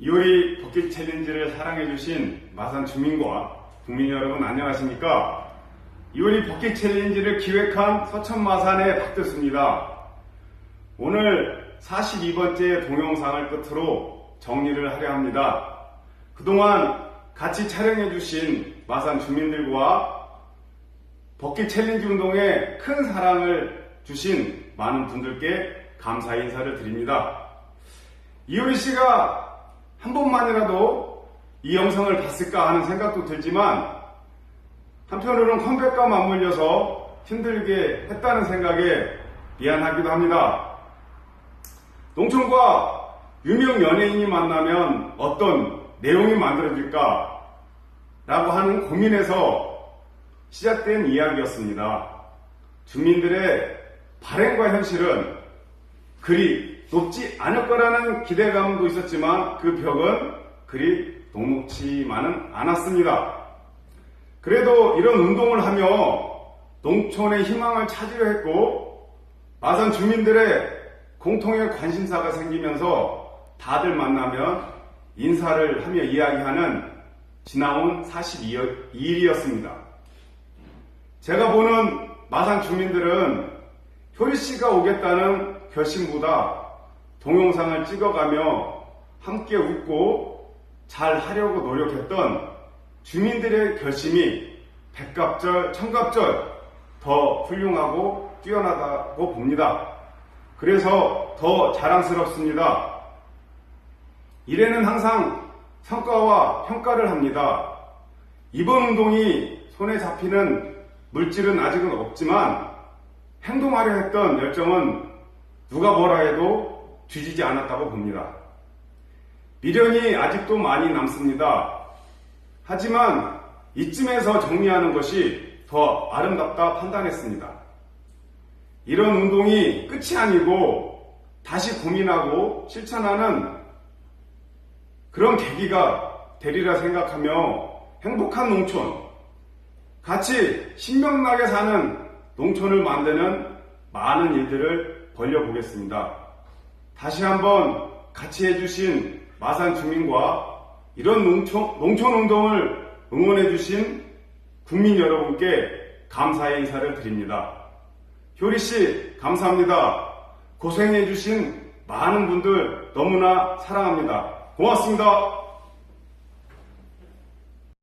이효리 버킷 챌린지를 사랑해주신 마산 주민과 국민 여러분 안녕하십니까? 이효리 버킷 챌린지를 기획한 서천 마산의 박대수입니다. 오늘 42번째 동영상을 끝으로 정리를 하려 합니다. 그동안 같이 촬영해주신 마산 주민들과 버킷 챌린지 운동에 큰 사랑을 주신 많은 분들께 감사 인사를 드립니다. 이효리 씨가 한 번만이라도 이 영상을 봤을까 하는 생각도 들지만 한편으로는 컴백과 맞물려서 힘들게 했다는 생각에 미안하기도 합니다. 농촌과 유명 연예인이 만나면 어떤 내용이 만들어질까 라고 하는 고민에서 시작된 이야기였습니다. 주민들의 발행과 현실은 그리 높지 않을 거라는 기대감도 있었지만 그 벽은 그리 녹록치만은 않았습니다. 그래도 이런 운동을 하며 농촌의 희망을 찾으려 했고 마산 주민들의 공통의 관심사가 생기면서 다들 만나면 인사를 하며 이야기하는 지나온 42일이었습니다. 제가 보는 마산 주민들은 효리 씨가 오겠다는 결심보다 동영상을 찍어가며 함께 웃고 잘 하려고 노력했던 주민들의 결심이 백갑절, 천갑절 더 훌륭하고 뛰어나다고 봅니다. 그래서 더 자랑스럽습니다. 일에는 항상 성과와 평가를 합니다. 이번 운동이 손에 잡히는 물질은 아직은 없지만 행동하려 했던 열정은 누가 뭐라 해도 뒤지지 않았다고 봅니다. 미련이 아직도 많이 남습니다. 하지만 이쯤에서 정리하는 것이 더 아름답다 판단했습니다. 이런 운동이 끝이 아니고 다시 고민하고 실천하는 그런 계기가 되리라 생각하며 행복한 농촌, 같이 신명나게 사는 농촌을 만드는 많은 일들을 벌려보겠습니다. 다시 한번 같이 해주신 마산 주민과 이런 농촌, 농촌 운동을 응원해주신 국민 여러분께 감사의 인사를 드립니다. 효리 씨, 감사합니다. 고생해주신 많은 분들 너무나 사랑합니다. 고맙습니다.